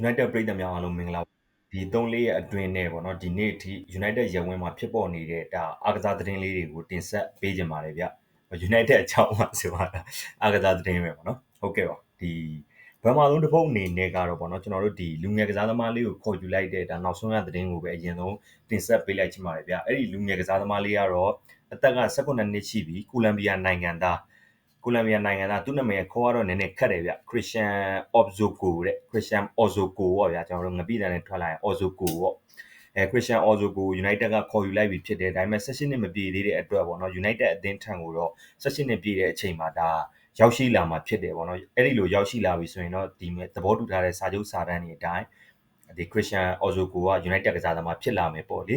United ပရိသတ်များအားလုံးမင်္ဂလာပါဒီ3-4ရက်အတွင်းနဲ့ပေါ့နော်ဒီနေ့အထိ United ရဝင်းမှာဖြစ်ပေါ်နေတဲ့ဒါအားကစားသတင်းလေးတွေကိုတင်ဆက်ပေးကြပါမယ်ဗျ United အကြောင်းပါဆိုတာအားကစားသတင်းပဲပေါ့နော်ဟုတ်ကဲ့ပါဒီဘာမှလုံးတစ်ပုတ်အနေနဲ့ကတော့ပေါ့နော်ကျွန်တော်တို့ဒီလူငယ်ကစားသမားလေးကိုခေါ်ယူလိုက်တဲ့ဒါနောက်ဆုံးရသတင်းကိုပဲအရင်ဆုံးတင်ဆက်ပေးလိုက်ချင်ပါတယ်ဗျအဲ့ဒီလူငယ်ကစားသမားလေးကတော့အသက်က18နှစ်ရှိပြီကိုလံဘီယာနိုင်ငံသား ကိုလံဘီယာနိုင်ငံသားသူ့နာမည်ခေါ်ရတော့နည်းနည်းခက်တယ်ဗျခရစ်ရှန်အော့ဘ်ဇိုကိုတဲ့ခရစ်ရှန်အော်ဇိုကိုပေါ့ဗျာကျွန်တော်တို့ငပိတန်နဲ့ထွက်လာရင်အော်ဇိုကိုပေါ့အဲခရစ်ရှန်အော်ဇိုကို United ကခေါ်ယူလိုက်ပြီဖြစ်တယ်ဒါပေမဲ့16နှစ်မပြည့်သေးတဲ့အတွက်ပေါ့နော် United အသင်းထံကိုတော့16နှစ်ပြည့်တဲ့အချိန်မှာဒါရောက်ရှိလာမှာဖြစ်တယ်ပေါ့နော်အဲ့ဒီလိုရောက်ရှိလာပြီဆိုရင်တော့ဒီသဘောတူထားတဲ့စာချုပ်စာတမ်းတွေအတိုင်းဒီ Christian Ozoko က United ကစားသမားဖြစ်လာမယ်ပေါ့လေ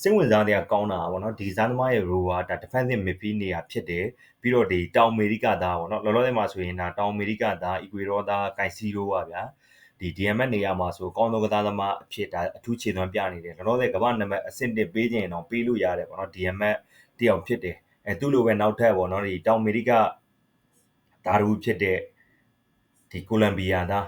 စိတ်ဝင်စားတဲ့ကောင်းတာပေါ့နော်ဒီကစားသမားရဲ့ role ကဒါ defensive midfield နေရာဖြစ်တယ်ပြီးတော့ဒီတောင်အမေရိကသားပေါ့နော်လောလောဆယ်မှာဆိုရင်ဒါတောင်အမေရိကသား Ecuador သား Caicedo ပါဗျာဒီ DMS နေရာမှာဆိုကောင်းသောကစားသမားအဖြစ်ဒါအထူးခြေသွမ်းပြနေတယ်လောလောဆယ်ကမ္ဘာနံပါတ်အဆင့်1ပေးခြင်းတော့ပေးလို့ရတယ်ပေါ့နော် DMS တယောက်ဖြစ်တယ်အဲသူ့လိုပဲနောက်ထပ်ပေါ့နော်ဒီတောင်အမေရိကဓာတ်ဘူးဖြစ်တဲ့ဒီကိုလံဘီယာသား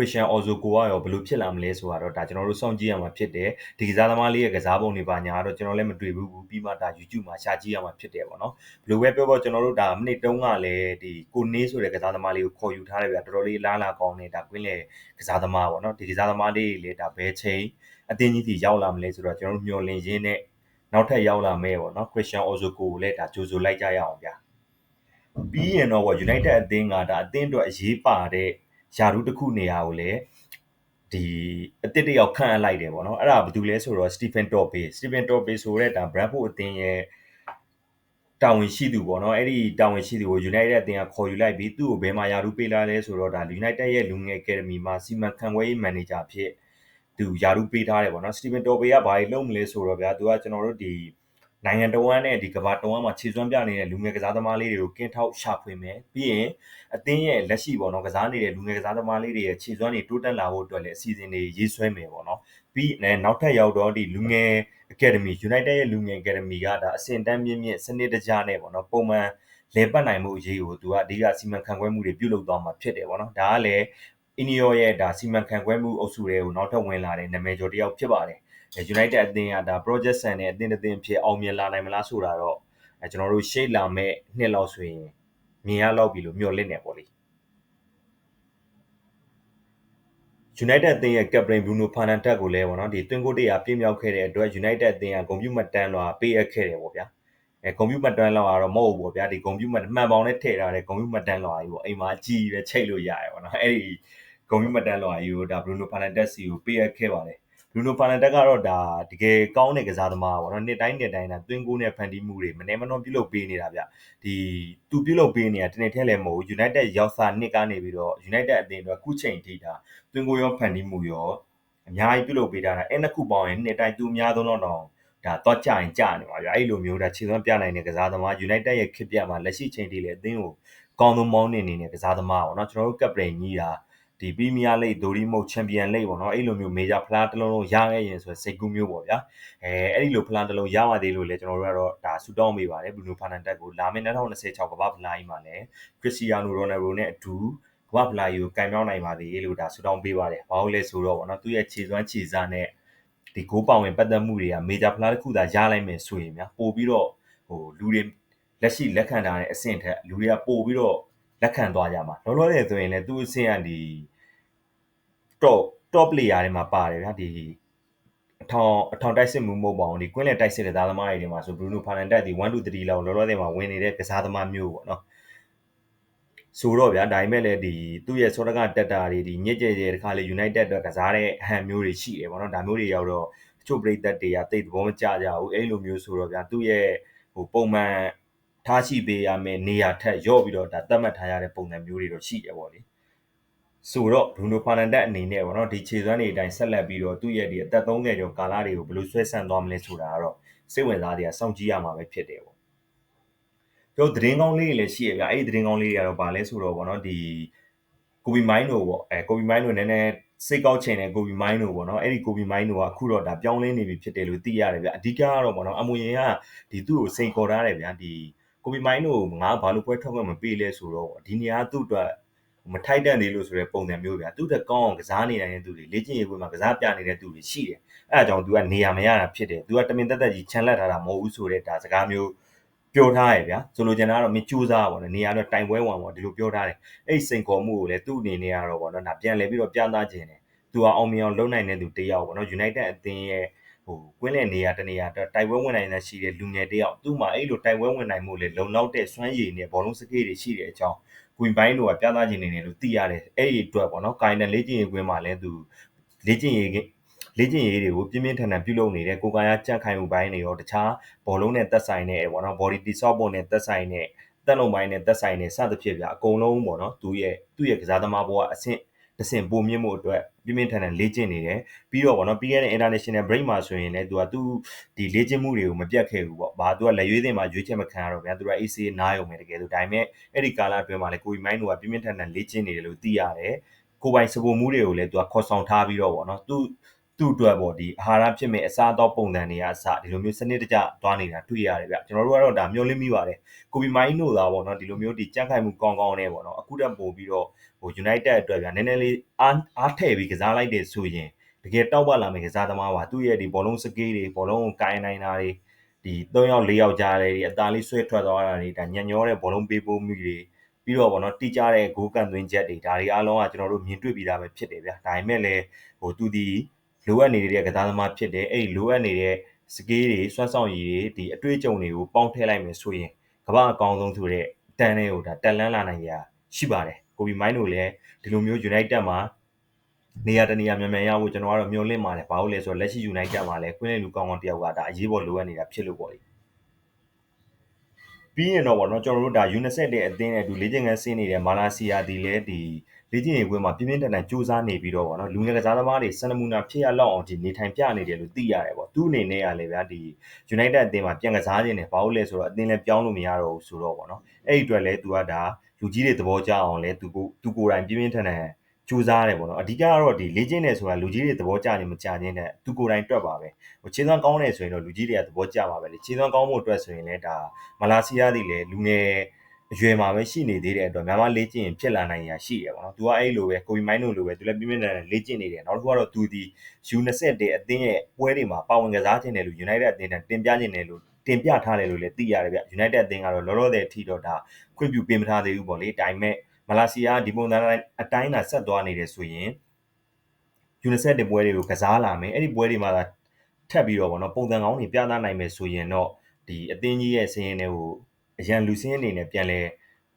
ခရစ်ရှန်အော်ဇိုကိုကရောဘယ်လိုဖြစ်လာမလဲဆိုတာတော့ဒါကျွန်တော်တို့စောင့်ကြည့်ရမှာဖြစ်တယ်ဒီကစားသမားလေးရဲ့ကစားပုံတွေပါညာတော့ကျွန်တော်လည်းမတွေ့ဘူးပြီးမှဒါ YouTube မှာရှာကြည့်ရမှာဖြစ်တယ်ပေါ့နော်ဘယ်လိုပဲပြောပြောကျွန်တော်တို့ဒါမိနစ်တုန်းကလည်းဒီကိုနေဆိုတဲ့ကစားသမားလေးကိုခေါ်ယူထားတယ်ဗျာတော်တော်လေးလားလာကောင်းတယ်ဒါကွင်းလေကစားသမားပေါ့နော်ဒီကစားသမားလေးလေဒါဘယ်ချိန်အတင်းကြီးတီရောက်လာမလဲဆိုတော့ကျွန်တော်တို့မျှော်လင့်ရင်းနဲ့နောက်ထပ်ရောက်လာမယ်ပေါ့နော်ခရစ်ရှန်အော်ဇိုကိုကိုလည်းဒါကြိုဆိုလိုက်ကြရအောင်ဗျာပြီးရင်တော့ United အသင်းကဒါအသင်းအတွက်အရေးပါတဲ့ ယာရုတစ်ခုနေရာကိုလည်းဒီအစ်စ်တယောက်ခန့်အပ်လိုက်တယ်ပေါ့နော်အဲ့ဒါဘာတူလဲဆိုတော့ Stephen Tope Stephen Tope ဆိုတဲ့ဒါ Bradford အသင်းရဲ့တာဝန်ရှိသူပေါ့နော်အဲ့ဒီတာဝန်ရှိသူကို United အသင်းကခေါ်ယူလိုက်ပြီးသူ့ကိုဘယ်မှာယာရုပေးလာလဲဆိုတော့ဒါ United ရဲ့လူငယ် Academy မှာစီမံခန့်ခွဲရေး manager ဖြစ်သူယာရုပေးထားတယ်ပေါ့နော် Stephen Tope ကဘာတွေလုပ်မလဲဆိုတော့ဗျာသူကကျွန်တော်တို့ဒီ နိုင်ငံတော်ဝန်နဲ့ဒီကမ္ဘာတော်ဝန်မှာခြေစွမ်းပြနေတဲ့လူငယ်ကစားသမားလေးတွေကိုကင်းထောက်ရှာဖွေမယ်ပြီးရင်အသင်းရဲ့လက်ရှိပေါ့နော်ကစားနေတဲ့လူငယ်ကစားသမားလေးတွေရဲ့ခြေစွမ်းတွေတိုးတက်လာဖို့အတွက်လည်းအစီအစဉ်တွေရေးဆွဲမယ်ပေါ့နော်ပြီးနဲ့နောက်ထပ်ရောက်တော့ဒီလူငယ် Academy United ရဲ့လူငယ် Academy ကဒါအဆင့်တန်းမြင့်မြင့်စနစ်တကျနဲ့ပေါ့နော်ပုံမှန်လဲပတ်နိုင်မှုအရေးကိုသူကအဓိကစီမံခန့်ခွဲမှုတွေပြုလုပ်သွားမှာဖြစ်တယ်ပေါ့နော်ဒါကလည်း အီနီယောရဲ့ဒါစီမံခန့်ခွဲမှုအုပ်စုတွေကိုနောက်ထပ်ဝင်လာတဲ့နာမည်ကျော်တစ်ယောက်ဖြစ်ပါတယ် United အသင်းကဒါ project ဆန်တဲ့အသင်းတစ်သင်းဖြစ်အောင်မြင်လာနိုင်မလားဆိုတာတော့အဲကျွန်တော်တို့ရှေ့လာမဲ့နှစ်လောက်ဆိုရင်မြင်ရလောက်ပြီလို့မျှော်လင့်နေပေါ့လေ United အသင်းရဲ့ captain Bruno Fernandes ကိုလည်းပေါ့နော်ဒီတွင်းကိုတရာပြင်းမြောက်ခဲ့တဲ့အတွက် United အသင်းကဂုဏ်ပြုမှတ်တမ်းတော့ပေးအပ်ခဲ့တယ်ပေါ့ဗျာအဲဂုံပြူမှတ်တမ်းလောက်ကတော့မဟုတ်ဘူးပေါ့ဗျာဒီဂုံပြူမှတ်မှန်ပေါင်းနဲ့ထည့်ထားတဲ့ဂုံပြူမှတ်တမ်းလောက်ကြီးပေါ့အိမ်မှာအကြီးပဲချိတ်လို့ရတယ်ပေါ့နော်အဲ့ဒီ ဂုံပြူမှတ်တမ်းလောက်ကြီးကိုဒါ Bruno Fernandes စီကိုပေးအပ်ခဲ့ပါတယ်ဘရူနိုဖာနန်တက်ကတော့ဒါတကယ်ကောင်းတဲ့ကစားသမားပေါ့နော်နှစ်တိုင်းနှစ်တိုင်းဒါသွင်းကိုနဲ့ဖန်တီးမှုတွေမနေမနှောပြုလုပ်ပေးနေတာဗျဒီသူပြုလုပ်ပေးနေတာတနေ့ထဲလည်းမဟုတ်ဘူး United ရောက်စာနှစ်ကနေပြီးတော့ United အသင်းအတွက်ခုချိန်ထိဒါသွင်းကိုရောဖန်တီးမှုရောအများကြီးပြုလုပ်ပေးတာအဲ့နှစ်ခုပေါင်းရင်နှစ်တိုင်းသူအများဆုံးတော့တော့ဒါတော့ကြရင်ကြနေပါဗျအဲ့လိုမျိုးဒါခြေစွမ်းပြနိုင်တဲ့ကစားသမား United ရဲ့ခစ်ပြမှာလက်ရှိချိန်ထိလည်းအသင်းကိုကောင်းဆုံးမောင်းနေနေတဲ့ကစားသမားပေါ့နော်ကျွန်တော်တို့ကပ်ပတိန်ကြီးတာ ဒီပရီးမီးယားလိဂ်ဒိုရီမုတ်ချန်ပီယံလိဂ်ပေါ့နော်အဲ့လိုမျိုးမေဂျာဖလားတစ်လုံးလုံးရခဲ့ရင်ဆိုစိတ်ကူးမျိုးပေါ့ဗျာအဲအဲ့ဒီလိုဖလားတစ်လုံးရပါသေးလို့လည်းကျွန်တော်တို့ကတော့ဒါဆူတောင်းပေးပါတယ်ဘရူနိုဖာနန်တက်ကိုလာမယ့်2026ကမ္ဘာဖလားကြီးမှာလည်းခရစ္စတီယာနိုရိုနယ်ဒိုနဲ့အတူကမ္ဘာဖလားကြီးကိုကင်မြောက်နိုင်ပါသေးလို့ဒါဆူတောင်းပေးပါတယ်ဘာလို့လဲဆိုတော့ပေါ့နော်သူ့ရဲ့ခြေစွမ်းခြေစားနဲ့ဒီဂိုးပောင်ဝင်ပတ်သက်မှုတွေကမေဂျာဖလားတစ်ခုသာရလိုက်မယ်ဆိုရင်များပို့ပြီးတော့ဟိုလူတွေလက်ရှိလက်ခံထားတဲ့အဆင့်ထက်လူတွေကပို့ပြီးတော့လက်ခံသွားကြမှာလောလောဆယ်ဆိုရင်လည်းသူ့အဆင့်ကဒီ top top player တွေမှာပါတယ်ဗျာဒီအထောင်အထောင်တိုက်စစ်မှုမဟုတ်ပါဘူးဒီကွင်းလယ်တိုက်စစ်တဲ့သားသမားတွေမှာဆို Bruno Fernandes ဒီ1 2 3လောက်လောလောဆယ်မှာဝင်နေတဲ့ကစားသမားမျိုးပေါ့နော်ဆိုတော့ဗျာဒါပေမဲ့လည်းဒီသူ့ရဲ့စောတကတက်တာတွေဒီညစ်ကြဲကြဲတခါလေ United အတွက်ကစားတဲ့အဟန်မျိုးတွေရှိတယ်ပေါ့နော်ဒါမျိုးတွေရောက်တော့တချို့ပြည်သက်တွေကတိတ်သဘောမကျကြဘူးအဲ့လိုမျိုးဆိုတော့ဗျာသူ့ရဲ့ဟိုပုံမှန်ထားရှိပေးရမယ်နေရာထက်ရော့ပြီးတော့ဒါသတ်မှတ်ထားရတဲ့ပုံစံမျိုးတွေတော့ရှိတယ်ပေါ့လေ ဆိုတော့ Bruno Fernandes အနေနဲ့ပေါ့နော်ဒီခြေစွမ်းတွေအတိုင်းဆက်လက်ပြီးတော့သူ့ရဲ့ဒီအသက်30ကျော်ကာလတွေကိုဘယ်လိုဆွဲဆန့်သွားမလဲဆိုတာကတော့စိတ်ဝင်စားစရာစောင့်ကြည့်ရမှာပဲဖြစ်တယ်ပေါ့ကျွန်တော်သတင်းကောင်းလေးတွေလည်းရှိရဗျအဲ့ဒီသတင်းကောင်းလေးတွေကတော့ဗာလဲဆိုတော့ပေါ့နော်ဒီကိုဘီမိုင်းတို့ပေါ့အဲကိုဘီမိုင်းတို့နည်းနည်းစိတ်ကောက်ချင်တဲ့ကိုဘီမိုင်းတို့ပေါ့နော်အဲ့ဒီကိုဘီမိုင်းတို့ကအခုတော့ဒါပြောင်းလဲနေပြီဖြစ်တယ်လို့သိရတယ်ဗျအဓိကကတော့ပေါ့နော်အမွေရင်ကဒီသူ့ကိုစိန်ခေါ်ထားတယ်ဗျဒီကိုဘီမိုင်းတို့ငါဘာလို့ပွဲထွက်ခွင့်မပေးလဲဆိုတော့ဒီနေရာသူ့အတွက် မထိုက်တန်သေးလို့ဆိုတဲ့ပုံစံမျိုးဗျာသူ့တက်ကောင်းအောင်ကစားနေနိုင်တဲ့သူတွေလေ့ကျင့်ရေးပွဲမှာကစားပြနေတဲ့သူတွေရှိတယ်အဲအကြောင်း तू ကနေရာမရတာဖြစ်တယ် तू ကတမင်တက်တက်ကြီးခြံလက်ထားတာမဟုတ်ဘူးဆိုတဲ့ဒါစကားမျိုးပြောထားရဗျာဆိုလိုချင်တာကတော့မင်းကြိုးစားပါတော့နေရာတော့တိုင်ပွဲဝင်ပေါ့ဒီလိုပြောထားတယ်အဲ့စိန်ခေါ်မှုကိုလည်းသူ့အနေနဲ့ကတော့ပေါ့နော်ဒါပြန်လဲပြီးတော့ပြသခြင်းတယ်သူကအောင်မြင်အောင်လုပ်နိုင်တဲ့သူတယောက်ပေါ့နော် United အသင်းရဲ့ဟိုကွင်းလည်နေရာတနေရာတော့တိုက်ပွဲဝင်နိုင်တဲ့ရှိတဲ့လူငယ်တယောက်သူ့မှာအဲ့လိုတိုက်ပွဲဝင်နိုင်မှုလေလုံလောက်တဲ့စွမ်းရည်နဲ့ဘောလုံးစကေးတွေရှိတဲ့အကြောင်း ကွင်ပိုင်းတို့ကပြသခြင်းနေတယ်လို့သိရတယ်အဲ့ဒီအတွက်ပေါ့နော်ကိုင်တဲ့လေ့ကျင့်ရေးကွင်းမှာလည်းသူလေ့ကျင့်ရေးလေ့ကျင့်ရေးတွေကိုပြင်းပြင်းထန်ထန်ပြုလုပ်နေတဲ့ကိုကရကြန့်ခိုင်မှုပိုင်းတွေရောတခြားဘောလုံးနဲ့သက်ဆိုင်တဲ့ပေါ့နော် body တိဆော့ပုံနဲ့သက်ဆိုင်တဲ့တက်လုံးပိုင်းနဲ့သက်ဆိုင်တဲ့စသဖြင့်ပြအကုန်လုံးပေါ့နော်သူရဲ့သူ့ရဲ့ကစားသမားဘဝအဆင့် တဆင့်ပုံမြင့်မှုအတွက်ပြင်းပြင်းထန်ထန်လေ့ကျင့်နေတယ်ပြီးတော့ဗောနော်ပြီးခဲ့တဲ့ international break မှာဆိုရင်လည်းသူကသူဒီလေ့ကျင့်မှုတွေကိုမပြတ်ခဲ့ဘူးပေါ့။ဘာသူကလက်ရွေးတင်မှာရွေးချက်မခံရတော့ဗျာ။သူက AC နားရုံပဲတကယ်လို့ဒါပေမဲ့အဲ့ဒီကာလအတွင်းမှာလည်းကိုကြီးမိုင်းတို့ကပြင်းပြင်းထန်ထန်လေ့ကျင့်နေတယ်လို့သိရတယ်။ကိုပိုင်စပိုမှုတွေကိုလည်းသူကခေါ်ဆောင်ထားပြီးတော့ဗောနော်သူ သူ့အတွက်ပေါ့ဒီအာဟာရဖြစ်မဲ့အစားအသောက်ပုံစံတွေကအစဒီလိုမျိုးစနစ်တကျသွားနေတာတွေ့ရတယ်ဗျကျွန်တော်တို့ကတော့ဒါမျှော်လင့်မိပါတယ်ကိုဘီမိုင်းတို့သာပေါ့နော်ဒီလိုမျိုးဒီကြက်ခိုင်မှုကောင်းကောင်းနဲ့ပေါ့နော်အခုတက်ပို့ပြီးတော့ဟို United အတွက်ဗျာနည်းနည်းလေးအားအားထည့်ပြီးကစားလိုက်တယ်ဆိုရင်တကယ်တောက်ပလာမယ့်ကစားသမားပါသူ့ရဲ့ဒီဘောလုံးစကေးတွေဘောလုံးကိုကိုင်းနိုင်တာတွေဒီ၃ယောက်၄ယောက်ကြားတွေအသားလေးဆွဲထွက်သွားတာတွေဒါညံ့ညောတဲ့ဘောလုံးပေးပို့မှုတွေပြီးတော့ဗောနော်တိကျတဲ့ဂိုးကန်သွင်းချက်တွေဒါတွေအားလုံးကကျွန်တော်တို့မြင်တွေ့ပြီးသားပဲဖြစ်တယ်ဗျာဒါပေမဲ့လည်းဟိုသူဒီ လိုအပ်နေတဲ့ကစားသမားဖြစ်တယ်အဲ့ဒီလိုအပ်နေတဲ့စကေးတွေစွမ်းဆောင်ရည်တွေဒီအတွေ့အကြုံတွေကိုပေါင်းထည့်လိုက်မယ်ဆိုရင်ကမ္ဘာအကောင်းဆုံးဆိုတဲ့တန်းလေးကိုဒါတက်လန်းလာနိုင်ရရှိပါတယ်ကိုဘီမိုင်းတို့လည်းဒီလိုမျိုး United မှာနေရာတနေရာမြန်မြန်ရဖို့ကျွန်တော်ကတော့မျှော်လင့်ပါတယ်ဘာလို့လဲဆိုတော့လက်ရှိ United မှာလည်းကွင်းလေလူကောင်းကောင်းတယောက်ကဒါအရေးပေါ်လိုအပ်နေတာဖြစ်လို့ပေါ့လေ ပြီးရင်တော့ဗောနော်ကျွန်တော်တို့ဒါ UNICEF တဲ့အသင်းနဲ့အတူလေ့ကျင့်ခန်းဆင်းနေတဲ့မာလာစီယာဒီလည်းဒီလေ့ကျင့်ရေးကွင်းမှာပြင်းပြင်းထန်ထန်စူးစမ်းနေပြီးတော့ဗောနော်လူငယ်ကစားသမားတွေစံနမူနာဖြစ်ရလောက်အောင်ဒီနေထိုင်ပြနေတယ်လို့သိရတယ်ဗောသူ့အနေနဲ့ကလည်းဗျာဒီ United အသင်းမှာပြန်ကစားခြင်းနဲ့ဘာလို့လဲဆိုတော့အသင်းလည်းပြောင်းလို့မရတော့ဘူးဆိုတော့ဗောနော်အဲ့ဒီအတွက်လည်းသူကဒါလူကြီးတွေသဘောကျအောင်လဲသူကိုသူကိုယ်တိုင်ပြင်းပြင်းထန်ထန် ကြိုးစားရတယ်ပေါ့နော်အဓိကကတော့ဒီလေ့ကျင့်နေဆိုတာလူကြီးတွေသဘောကျနေမကြခြင်းတဲ့သူကိုယ်တိုင်တွက်ပါပဲဟိုခြေသွမ်းကောင်းတယ်ဆိုရင်တော့လူကြီးတွေကသဘောကျပါပဲလေခြေသွမ်းကောင်းဖို့အတွက်ဆိုရင်လည်းဒါမလာစီယာတွေလည်းလူငယ်အရွယ်မှာပဲရှိနေသေးတဲ့အတွက်များမလေ့ကျင့်ရင်ဖြစ်လာနိုင်ရရှိတယ်ပေါ့နော်။ तू ကအဲ့လိုပဲကိုဘီမိုင်းတို့လိုပဲ तू လည်းပြင်းပြင်းထန်ထန်လေ့ကျင့်နေတယ်။နောက်တစ်ခုကတော့ तू ဒီ U21 အသင်းရဲ့ပွဲတွေမှာပါဝင်ကစားခြင်းတယ်လို့ United အသင်းနဲ့တင်ပြခြင်းတယ်လို့တင်ပြထားတယ်လို့လည်းသိရတယ်ဗျ။ United အသင်းကတော့လောလောဆယ်အထိတော့ဒါခွင့်ပြုပေးမထားသေးဘူးပေါ့လေ။ဒါပေမဲ့ မလာစီယာဒီပုံစံအတိုင်းသာဆက်သွားနေတယ်ဆိုရင် U21 တင်ပွဲတွေကိုကစားလာမယ်။အဲ့ဒီပွဲတွေမှာသာထပ်ပြီးတော့ပေါ့နော်ပုံစံကောင်းတွေပြသနိုင်မယ်ဆိုရင်တော့ဒီအသင်းကြီးရဲ့စင်းရင်တွေကိုအရန်လူစင်းအနေနဲ့ပြန်လဲ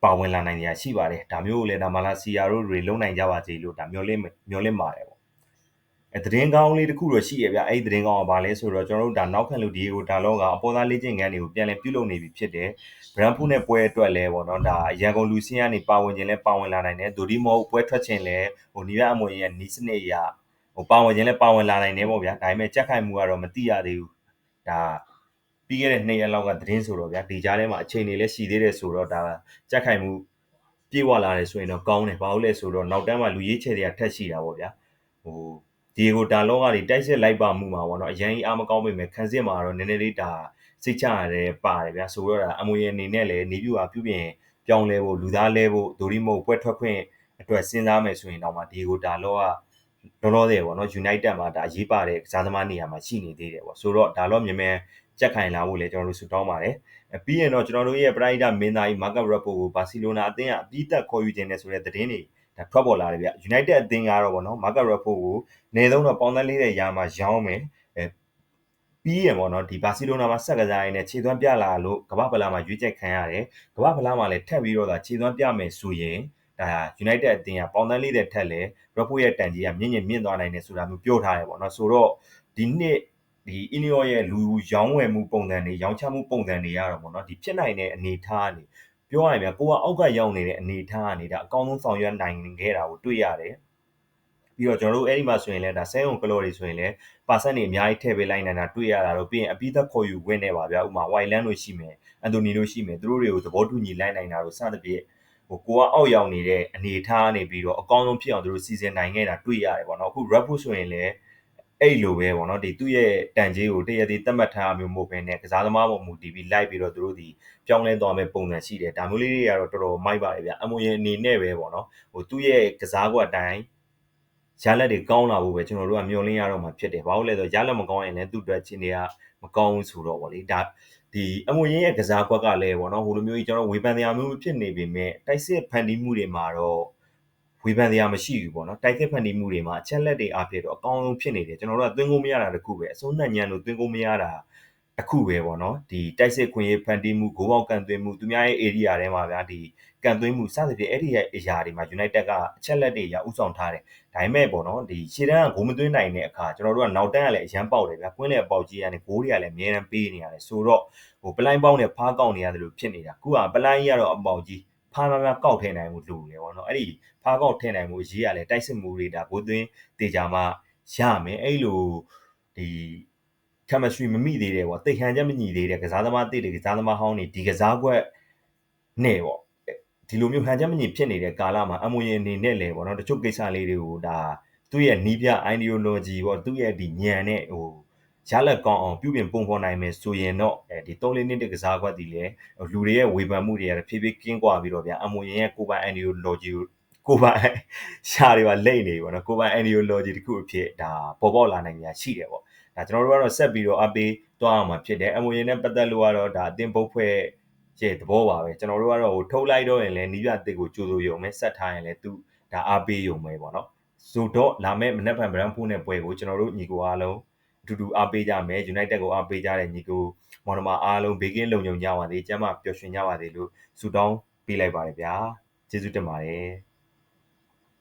ပါဝင်လာနိုင်ကြရှိပါတယ်ဒါမျိုးကိုလည်းဒါမာလာစီယာတို့တွေလုံနိုင်ကြပါစေလို့ဒါမျှော်လင့်မျှော်လင့်ပါတယ်ပေါ့ အဲသတင်းကောင်းလေးတစ်ခုတော့ရှိရဗျအဲ့ဒီသတင်းကောင်းကဘာလဲဆိုတော့ကျွန်တော်တို့ဒါနောက်ခံလူဒီကိုဒါလောကအပေါ်သားလေ့ကျင့်ခန်းတွေကိုပြန်လဲပြုလုပ်နေပြီဖြစ်တယ်ဗရန်ဖူးနဲ့ပွဲအတွက်လဲပေါ့နော်ဒါရန်ကုန်လူစင်းကနေပါဝင်ခြင်းလဲပါဝင်လာနိုင်တယ်ဒိုဒီမောပွဲထွက်ခြင်းလဲဟိုနီးရအမွေရဲ့နီးစနစ်အရာဟိုပါဝင်ခြင်းလဲပါဝင်လာနိုင်တယ်ပေါ့ဗျာဒါပေမဲ့ကြက်ခိုင်မှုကတော့မသိရသေးဘူးဒါပြီးခဲ့တဲ့နှစ်ရက်လောက်ကသတင်းဆိုတော့ဗျာဒီကြားထဲမှာအချိန်တွေလည်းရှိသေးတယ်ဆိုတော့ဒါကြက်ခိုင်မှုပြေဝလာတယ်ဆိုရင်တော့ကောင်းတယ်ဘာလို့လဲဆိုတော့နောက်တန်းမှာလူရေးချယ်တွေကထက်ရှိတာပေါ့ဗျာဟို ဒီကိုဒါလောကတွေတိုက်စစ်လိုက်ပါမှုမှာပေါ့နော်အရင်အားမကောင်းပေမဲ့ခန်းစစ်မှာတော့နည်းနည်းလေးဒါစိတ်ချရတယ်ပါတယ်ဗျာဆိုတော့ဒါအမွေအနေနဲ့လည်းနေပြူအားပြုပြင်ပြောင်းလဲဖို့လူသားလဲဖို့ဒိုရီမုတ်ပွဲထွက်ခွင့်အတွက်စဉ်းစားမယ်ဆိုရင်တော့မှဒီကိုဒါလောကလောလောဆယ်ပေါ့နော် United မှာဒါရေးပါတဲ့ကစားသမားနေရာမှာရှိနေသေးတယ်ပေါ့ဆိုတော့ဒါလောမြန်မြန်ကြက်ခိုင်လာဖို့လည်းကျွန်တော်တို့ဆုတောင်းပါတယ်ပြီးရင်တော့ကျွန်တော်တို့ရဲ့ပရိုက်တာမင်းသားကြီးမာကတ်ရက်ပိုကိုဘာစီလိုနာအသင်းကအပြီးသက်ခေါ်ယူခြင်းနဲ့ဆိုတဲ့သတင်းတွေ ဒါထွက်ပေါ်လာတယ်ဗျ United အသင်းကတော့ဗောနော်မာကတ်ရက်ပိုကိုနေဆုံးတော့ပေါင်သန်းလေးတဲ့ရာမှာရောင်းမယ်အဲပြီးရင်ပေါ့နော်ဒီဘာစီလိုနာမှာဆက်ကစားရင်းနဲ့ခြေသွမ်းပြလာလို့ကမ္ဘာဖလားမှာရွေးချယ်ခံရတယ်ကမ္ဘာဖလားမှာလည်းထပ်ပြီးတော့ဒါခြေသွမ်းပြမယ်ဆိုရင်ဒါ United အသင်းကပေါင်သန်းလေးတဲ့ထက်လဲ Rapo ရဲ့တန်ကြီးကမြင့်မြင့်မြင့်သွားနိုင်တယ်ဆိုတာမျိုးပြောထားတယ်ပေါ့နော်ဆိုတော့ဒီနှစ်ဒီအင်းနီယောရဲ့လူရောင်းဝယ်မှုပုံစံတွေရောင်းချမှုပုံစံတွေရတော့ပေါ့နော်ဒီဖြစ်နိုင်တဲ့အနေထားကနေ ပြောရရင်ဗျာကိုကအောက်ကရောက်နေတဲ့အနေထားကနေဒါအကောင်းဆုံးဆောင်ရွက်နိုင်ခဲ့တာကိုတွေ့ရတယ်ပြီးတော့ကျွန်တော်တို့အဲ့ဒီမှာဆိုရင်လည်းဒါဆဲုံကလော်တွေဆိုရင်လည်းပါစက်တွေအများကြီးထည့်ပေးလိုက်နိုင်တာတွေ့ရတာတော့ပြီးရင်အပိသက်ခေါ်ယူခွင့်နဲ့ပါဗျာဥမာဝိုင်လန်တို့ရှိမယ်အန်တိုနီတို့ရှိမယ်သူတို့တွေကိုသဘောတူညီလိုက်နိုင်တာတို့စသဖြင့်ဟိုကိုကအောက်ရောက်နေတဲ့အနေထားနေပြီးတော့အကောင်းဆုံးဖြစ်အောင်သူတို့စီစဉ်နိုင်ခဲ့တာတွေ့ရတယ်ပေါ့နော်အခု rap ဆိုရင်လည်း အဲ့လိုပဲပေါ့နော်ဒီသူ့ရဲ့တန်ကြီးကိုတရသေးတတ်မှတ်ထားမျိုးမဟုတ်ဘဲနဲ့ကစားသမားပေါ်မူတည်ပြီးလိုက်ပြီးတော့သူတို့ဒီပြောင်းလဲသွားမဲ့ပုံစံရှိတယ်ဒါမျိုးလေးတွေကတော့တော်တော်မိုက်ပါတယ်ဗျအမွေရင်အနေနဲ့ပဲပေါ့နော်ဟိုသူ့ရဲ့ကစားကွက်အတိုင်းရလက်တွေကောင်းလာဖို့ပဲကျွန်တော်တို့ကမျှော်လင့်ရတော့မှာဖြစ်တယ်ဘာလို့လဲဆိုတော့ရလက်မကောင်းရင်လည်းသူ့အတွက်ချင်းတွေကမကောင်းဘူးဆိုတော့ဗောလေဒါဒီအမွေရင်ရဲ့ကစားကွက်ကလည်းပေါ့နော်ဟိုလိုမျိုးကြီးကျွန်တော်ဝေဖန်တရားမျိုးဖြစ်နေပေမဲ့တိုက်စစ်ဖန်တီးမှုတွေမှာတော့ ဝေဖန်တရားမရှိဘူးပေါ့နော်တိုက်စစ်ဖန်တီးမှုတွေမှာအချက်လက်တွေအဖြစ်တော့အကောင်းဆုံးဖြစ်နေတယ်ကျွန်တော်တို့ကသွင်းကုန်မရတာတခုပဲအစိုးနဲ့ညံလို့သွင်းကုန်မရတာအခုပဲပေါ့နော်ဒီတိုက်စစ်ခွင့်ရေးဖန်တီးမှုဂိုးပေါက်ကန်သွင်းမှုသူများရဲ့ area ထဲမှာဗျာဒီကန်သွင်းမှုစသဖြင့်အဲ့ဒီရဲ့အရာတွေမှာ United ကအချက်လက်တွေရဥဆောင်ထားတယ်ဒါပေမဲ့ပေါ့နော်ဒီရှေ့တန်းကဂိုးမသွင်းနိုင်တဲ့အခါကျွန်တော်တို့ကနောက်တန်းကလည်းအရန်ပေါက်တယ်ဗျာကွင်းလေပေါက်ကြီးရတယ်ဂိုးတွေကလည်းအများအားပေးနေရတယ်ဆိုတော့ဟိုပလိုင်းပေါင်းနဲ့ဖားကောက်နေရတယ်လို့ဖြစ်နေတာခုကပလိုင်းကြီးကတော့အပေါက်ကြီး ဖားများများကောက်ထည့်နိုင်မှုလိုတယ်ပေါ့နော်အဲ့ဒီဖားကောက်ထည့်နိုင်မှုရေးရလဲတိုက်စစ်မှုတွေဒါဘိုးသွင်းတေချာမှရမယ်အဲ့လိုဒီ chemistry မမိသေးတယ်ပေါ့တိတ်ဟန်ချက်မညီသေးတယ်ကစားသမားတိတ်တွေကစားသမားဟောင်းတွေဒီကစားကွက်နဲ့ပေါ့ဒီလိုမျိုးဟန်ချက်မညီဖြစ်နေတဲ့ကာလမှာအမွေအနေနဲ့လေပေါ့နော်တချို့ကိစ္စလေးတွေကိုဒါသူ့ရဲ့နီးပြ ideology ပေါ့သူ့ရဲ့ဒီညံနဲ့ဟို ရလက်ကောင်းအောင်ပြုပြင်ပုံဖော်နိုင်မယ်ဆိုရင်တော့အဲဒီ3လေးနှစ်တကစားကွက်ဒီလေလူတွေရဲ့ဝေဖန်မှုတွေရဖြည်းဖြည်းကင်းကွာပြီးတော့ဗျာအမွေရဲ့ကိုပိုင် ideology ကိုကိုပိုင်ရှားတွေပါလိမ့်နေပြီပေါ့နော်ကိုပိုင် ideology တခုအဖြစ်ဒါပေါ်ပေါက်လာနိုင်ညာရှိတယ်ပေါ့ဒါကျွန်တော်တို့ကတော့ဆက်ပြီးတော့အပေးသွားအောင်မှာဖြစ်တယ် MOA နဲ့ပတ်သက်လို့ကတော့ဒါအတင်းပုတ်ဖွဲ့ရဲ့သဘောပါပဲကျွန်တော်တို့ကတော့ဟိုထုတ်လိုက်တော့ရင်လည်းနီးပြတစ်ကိုကြိုးစိုးယုံပဲဆက်ထားရင်လည်းသူဒါအားပေးယုံပဲပေါ့နော်ဆိုတော့လာမဲ့မနက်ဖြန်ဗရန်ဖူးနဲ့ပွဲကိုကျွန်တော်တို့ညီကိုအားလုံး အတူတူအားပေးကြမယ် United ကိုအားပေးကြတဲ့ညီကိုမော်နမအားလုံးဘေးကင်းလုံခြုံကြပါစေကျမ်းမာပျော်ရွှင်ကြပါစေလို့ဆုတောင်းပေးလိုက်ပါတယ်ဗျာကျေးဇူးတင်ပါတယ်